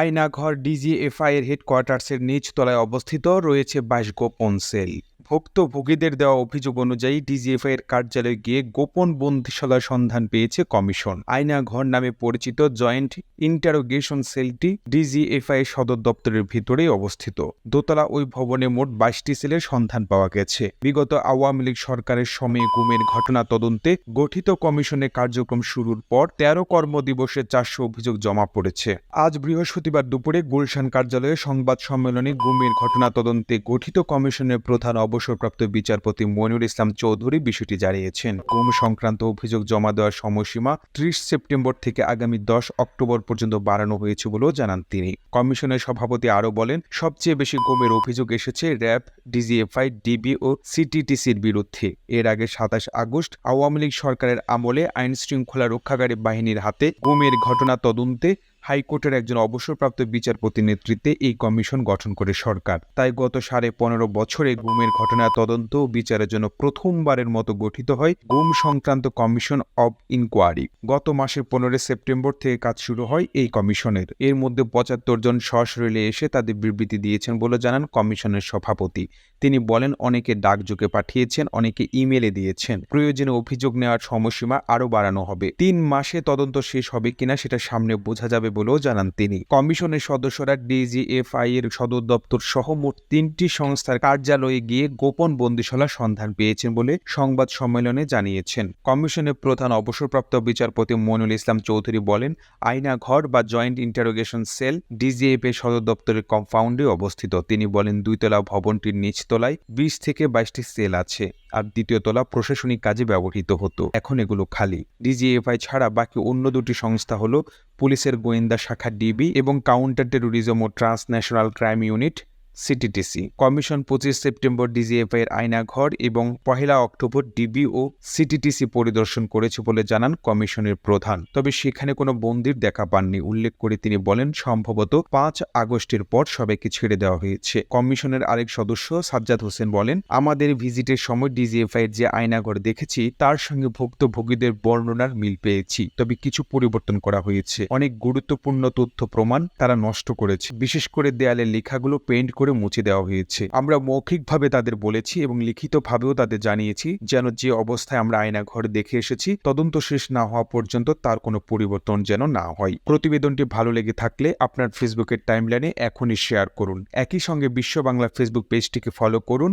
Aynaghor DGFI এর হেডকোয়ার্টার্সের নিচ তলায় অবস্থিত রয়েছে বাইশ গোপন সেল। ভুক্তভোগীদের দেওয়া অভিযোগ অনুযায়ী ডিজিএফআই এর কার্যালয়ে গিয়ে গোপন বন্দিশালার সন্ধান পেয়েছে কমিশন। আয়নাঘর নামে পরিচিত জয়েন্ট ইন্টারোগেশন সেলটি ডিজিএফআই এর সদর দপ্তরের ভিতরেই অবস্থিত। দোতলা ওই ভবনে মোট বাইশটি সেলের সন্ধান পাওয়া গেছে। বিগত আওয়ামী লীগ সরকারের সময়ে গুমের ঘটনা তদন্তে গঠিত কমিশনের কার্যক্রম শুরুর পর তেরো কর্মদিবসে চারশো অভিযোগ জমা পড়েছে। আজ বৃহস্পতিবার দুপুরে গুলশান কার্যালয়ে সংবাদ সম্মেলনে গুমের ঘটনা তদন্তে গঠিত কমিশনের প্রধান অবসরপ্রাপ্ত বিচারপতি মনিরুল ইসলাম চৌধুরী বিষয়টি জানিয়েছেন। গুম সংক্রান্ত অভিযোগ জমা দেওয়ার সময়সীমা ত্রিশ সেপ্টেম্বর থেকে আগামী দশ অক্টোবর পর্যন্ত বাড়ানো হয়েছে বলেও জানান তিনি। কমিশনের সভাপতি আরও বলেন, সবচেয়ে বেশি গুমের অভিযোগ এসেছে র্যাব, ডিজিএফআই, ডিবি ও সিটিটিসির বিরুদ্ধে। এর আগে সাতাশ আগস্ট আওয়ামী লীগ সরকারের আমলে আইন শৃঙ্খলা রক্ষাকারী বাহিনীর হাতে গুমের ঘটনা তদন্তে হাইকোর্টের একজন অবসরপ্রাপ্ত বিচারপতি নেতৃত্বে এই কমিশন গঠন করে সরকার। তাই গত সাড়ে পনেরো বছরে গুমের ঘটনা তদন্ত বিচারের জন্য প্রথমবারের মতো গঠিত হয় গুম সংক্রান্ত কমিশন অব ইনকোয়ারি। গত মাসের পনেরোই সেপ্টেম্বর থেকে কাজ শুরু হয় এই কমিশনের। এর মধ্যে পঁচাত্তর জন সশরীরে এসে তাদের বিবৃতি দিয়েছেন বলে জানান কমিশনের সভাপতি। তিনি বলেন, অনেকে ডাকযোগে পাঠিয়েছেন, অনেকে ইমেলে দিয়েছেন। প্রয়োজনে অভিযোগ নেওয়ার সময়সীমা আরও বাড়ানো হবে। তিন মাসে তদন্ত শেষ হবে কিনা সেটা সামনে বোঝা যাবে বলেও জানান তিনি। কমিশনের সদস্যরা ডিজিএফআই এর সদর দপ্তর সহ মোট তিনটি সংস্থার কার্যালয়ে গিয়ে গোপন বন্দিশালার সন্ধান পেয়েছেন বলে সংবাদ সম্মেলনে জানিয়েছেন। কমিশনের প্রধান অবসরপ্রাপ্ত বিচারপতি মনুল ইসলাম চৌধুরী বলেন আয়নাঘর বা জয়েন্ট ইন্টারোগেশন সেল ডিজিএফ এর সদর দপ্তরের কম্পাউন্ডে অবস্থিত। তিনি বলেন, দুইতলা ভবনটির নিচতলায় বিশ থেকে বাইশটি সেল আছে। আর দ্বিতীয় তলা প্রশাসনিক কাজে ব্যবহৃত হতো। এখন এগুলো খালি। ডিজিএফআই ছাড়া বাকি অন্য দুটি সংস্থা হলো পুলিশের গোয়েন্দা শাখা ডিবি এবং কাউন্টার টেরোরিজম ও transnational crime unit CTTC commission পঁচিশ সেপ্টেম্বর ডিজিএফআই এর আয়নাঘর এবং পহেলা অক্টোবর ডিবি ও সিটিটিসি পরিদর্শন করেছে বলে জানান কমিশনের প্রধান। তবে সেখানে কোনো বন্দির দেখা পাননি, উল্লেখ করে তিনি বলেন, সম্ভবত পাঁচ আগস্টের পর সবাইকে ছেড়ে দেওয়া হয়েছে। কমিশনের আরেক সদস্য সাজ্জাদ হোসেন বলেন, আমাদের ভিজিটের সময় ডিজিএফআই এর যে আয়নাঘর দেখেছি, তার সঙ্গে ভুক্তভোগীদের বর্ণনার মিল পেয়েছি। তবে কিছু পরিবর্তন করা হয়েছে। অনেক গুরুত্বপূর্ণ তথ্য প্রমাণ তারা নষ্ট করেছে। বিশেষ করে দেয়ালের লেখাগুলো পেন্ট করে মুছে দেওয়া হয়েছে। আমরা মৌখিকভাবে তাদের বলেছি এবং লিখিতভাবেও তাদের জানিয়েছি যেন যে অবস্থায় আমরা আয়না আয়নাঘর দেখে এসেছি, তদন্ত শেষ না হওয়া পর্যন্ত তার কোনো পরিবর্তন যেন না হয়। প্রতিবেদনটি ভালো লেগে থাকলে আপনার ফেসবুকের টাইমলাইনে এখনই শেয়ার করুন। একই সঙ্গে বিশ্ব বাংলা ফেসবুক পেজটিকে ফলো করুন।